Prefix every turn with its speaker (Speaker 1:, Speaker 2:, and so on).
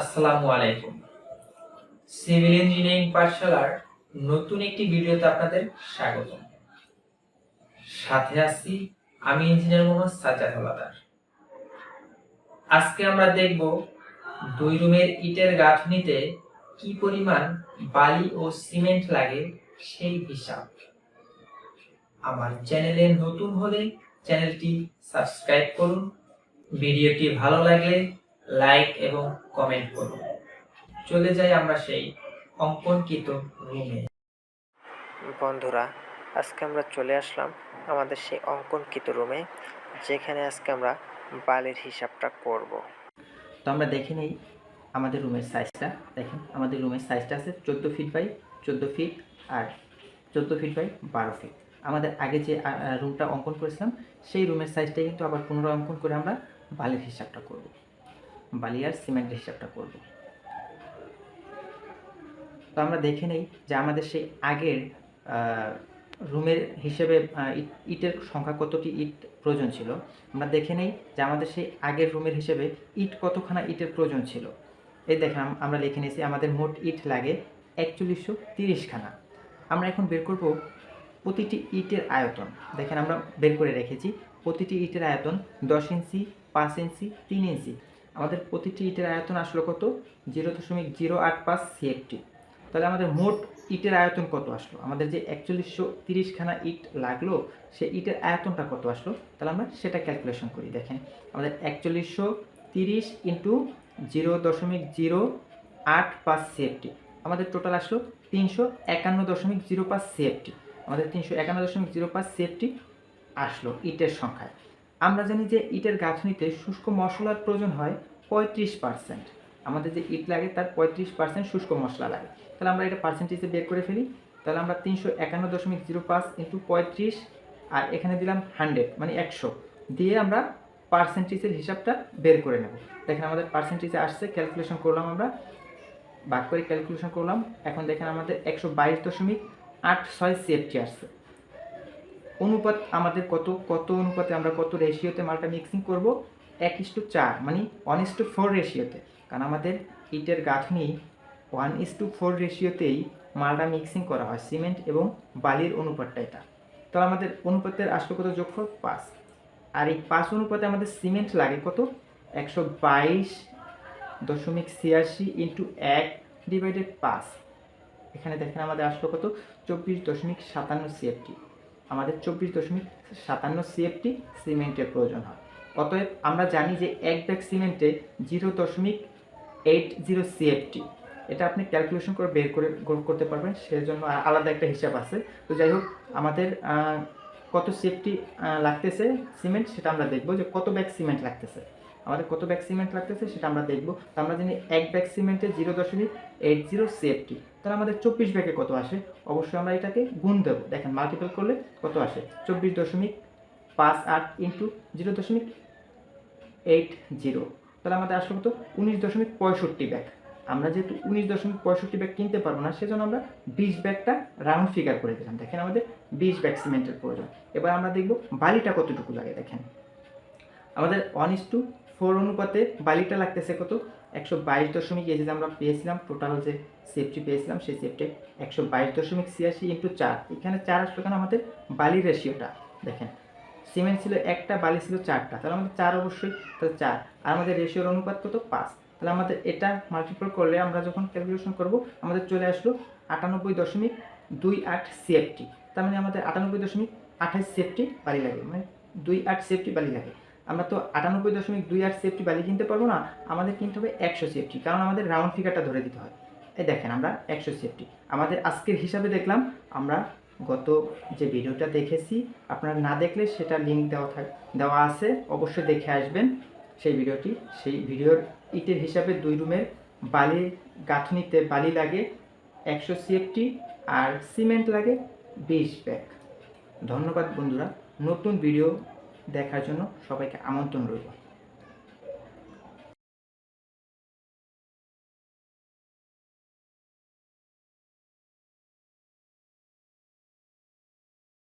Speaker 1: আসসালামু আলাইকুম। Civil engineering পাঠশালার নতুন একটি ভিডিওতে আপনাদের স্বাগত সাথে আছি আমি ইঞ্জিনিয়ার মোহাম্মদ সাজাদ হলাদার। আজকে আমরা দেখব দুই রুমের ইটের গাঁথনিতে কি পরিমাণ বালি ও সিমেন্ট লাগে সেই হিসাব। আমার চ্যানেলে নতুন হলে চ্যানেলটি সাবস্ক্রাইব করুন। ভিডিওটি ভালো লাগলে লাইক এবং কমেন্ট করুন। চলে যাই আমরা সেই অঙ্কনকৃত রুমে।
Speaker 2: বন্ধুরা আজকে আমরা চলে আসলাম আমাদের সেই অঙ্কনকৃত রুমে যেখানে আজকে আমরা বালির হিসাবটা করব।
Speaker 3: তো আমরা দেখে নিই আমাদের রুমের সাইজটা দেখেন আমাদের রুমের সাইজটা আছে চোদ্দ ফিট বাই চোদ্দ ফিট আর চোদ্দ ফিট বাই বারো ফিট আমাদের আগে যে রুমটা অঙ্কন করেছিলাম সেই রুমের সাইজটাই কিন্তু আবার পুনরায় অঙ্কন করে আমরা বালির হিসাবটা করব। বালি আর সিমেন্টের হিসাবটা করব। তো আমরা দেখে নেই যে আমাদের সেই আগের রুমের হিসেবে ইট- ইটের সংখ্যা কতটি ইট প্রয়োজন ছিল। আমরা দেখে নেই যে আমাদের সেই আগের রুমের হিসেবে ইট কতখানা ইটের প্রয়োজন ছিল। এই দেখেন আমরা লিখে নিয়েছি আমাদের মোট ইট লাগে একচল্লিশশো তিরিশখানা। আমরা এখন বের করব প্রতিটি ইটের আয়তন। দেখেন, আমরা বের করে রেখেছি প্রতিটি ইটের আয়তন দশ ইঞ্চি, পাঁচ ইঞ্চি, তিন ইঞ্চি। আমাদের প্রতিটি ইটের আয়তন আসলো কত? জিরো দশমিক জিরো আট পাঁচ সিএফটি তাহলে আমাদের মোট ইটের আয়তন কত আসলো? আমাদের যে একচল্লিশশো তিরিশখানা ইট লাগল, সে ইটের আয়তনটা কত আসলো? তাহলে আমরা সেটা ক্যালকুলেশন করি, দেখেন। আমাদের একচল্লিশশো তিরিশ ইন্টু জিরো দশমিক জিরো আট পাঁচ সিএফটি আমাদের টোটাল আসলো তিনশো একান্ন দশমিক জিরো পাঁচ সিএফটি আমাদের তিনশো একান্ন দশমিক জিরো পাঁচ সিএফটি আসলো ইটের সংখ্যায়। আমরা জানি যে ইটের গাঁথনিতে শুষ্ক মশলার প্রয়োজন হয় পঁয়ত্রিশ পার্সেন্ট আমাদের যে ইট লাগে তার পঁয়ত্রিশ পার্সেন্ট শুষ্ক মশলা লাগে। তাহলে আমরা এটা পার্সেন্টেজে বের করে ফেলি। তাহলে আমরা তিনশো একান্ন দশমিক জিরো পাঁচ ইন্টু পঁয়ত্রিশ আর এখানে দিলাম হান্ড্রেড মানে একশো। দিয়ে আমরা পার্সেন্টেজের হিসাবটা বের করে নেব। দেখেন আমাদের পার্সেন্টেজে আসছে ক্যালকুলেশন করলাম আমরা। বাদ করে ক্যালকুলেশন করলাম। এখন দেখেন আমাদের একশো বাইশ দশমিক আট ছয় সিএফটি আসছে। অনুপাত আমাদের কত কত অনুপাতে আমরা কত রেশিওতে মালটা মিক্সিং করব? এক ইস টু চার মানে ওয়ান ইস টু ফোর রেশিওতে কারণ আমাদের ইটের গাঁথনি ওয়ান ইস টু ফোর রেশিওতেই মালটা মিক্সিং করা হয় সিমেন্ট এবং বালির অনুপাতটা এটা। তাহলে আমাদের অনুপাতের আসলে কত যোগফল? পাঁচ। আর এই পাঁচ অনুপাতে আমাদের সিমেন্ট লাগে কত? একশো বাইশ দশমিক ছিয়াশি ইন্টু এক ডিভাইডেড পাঁচ। এখানে দেখেন আমাদের আসলো কত? চব্বিশ দশমিক সাতান্ন সিএফটি আমাদের চব্বিশ দশমিক সাতান্ন সিএফটি সিমেন্টের প্রয়োজন হয়। অতএব আমরা জানি যে এক ব্যাগ সিমেন্টে জিরো দশমিক এইট জিরো সিএফটি। এটা আপনি ক্যালকুলেশন করে বের করে করতে পারবেন, সেজন্য আলাদা একটা হিসাব আছে। তো যাই হোক, আমাদের কত সেফটি লাগতেছে সিমেন্ট সেটা আমরা দেখব যে কত ব্যাগ সিমেন্ট লাগতেছে। আমাদের কত ব্যাগ সিমেন্ট লাগতেছে সেটা আমরা দেখব। তো আমরা জানি এক ব্যাগ সিমেন্টে জিরো দশমিক এইট জিরো সেফটি তাহলে আমাদের চব্বিশ ব্যাগে কত আসে? অবশ্যই আমরা এটাকে গুণ দেবো। দেখেন মাল্টিপল করলে কত আসে? চব্বিশ দশমিক পাঁচ আট ইন্টু জিরো দশমিক এইট জিরো। তাহলে আমাদের আসলে কত? উনিশ দশমিক পঁয়ষট্টি ব্যাগ। আমরা যেহেতু উনিশ দশমিক পঁয়ষট্টি ব্যাগ কিনতে পারব না, সেজন্য আমরা বিশ ব্যাগটা রাউন্ড ফিগার করে দিলাম। দেখেন, আমাদের বিশ ব্যাগ সিমেন্টের প্রয়োজন এবার আমরা দেখব বালিটা কতটুকু লাগে। দেখেন, আমাদের ওয়ান ইস টু ফোর অনুপাতে বালিটা লাগতেছে কত? একশো বাইশ দশমিক যে আমরা পেয়েছিলাম টোটাল যে সেফটি পেয়েছিলাম, সেই সেফটি একশো বাইশ দশমিক ছিয়াশি ইন্টু চার। এখানে চার আসলো কেন আমাদের? বালি রেশিওটা দেখেন সিমেন্ট ছিল একটা, বালি ছিল চারটা। তাহলে আমাদের চার অবশ্যই, তাহলে চার। আর আমাদের রেশিওর অনুপাত কত? পাঁচ। তাহলে আমাদের এটা মাল্টিপল করলে আমরা যখন ক্যালকুলেশন করব, আমাদের চলে আসলো আটানব্বই দশমিক দুই আট সিএফটি তার মানে আমাদের আটানব্বই দশমিক আঠাশ সেফটি বালি লাগে। মানে দুই আট সেফটি বালি লাগে। আমরা তো আটানব্বই দশমিক দুই আট সেফটি বালি কিনতে পারব না, আমাদের কিনতে হবে একশো সেফটি কারণ আমাদের রাউন্ড ফিগারটা ধরে দিতে হয়। এই দেখেন আমরা একশো সেফটি আমাদের আজকের হিসাবে দেখলাম আমরা গত যে ভিডিওটা দেখেছি, আপনারা না দেখলে সেটা লিঙ্ক দেওয়া থাক, দেওয়া আছে, অবশ্যই দেখে আসবেন। সেই ভিডিওটি, সেই ভিডিওর ইটের হিসাবে দুই রুমের বালি গাঁথনিতে বালি লাগে, একশো সিএফটি আর সিমেন্ট লাগে, বিশ ব্যাগ ধন্যবাদ বন্ধুরা, নতুন ভিডিও দেখার জন্য সবাইকে আমন্ত্রণ রইল।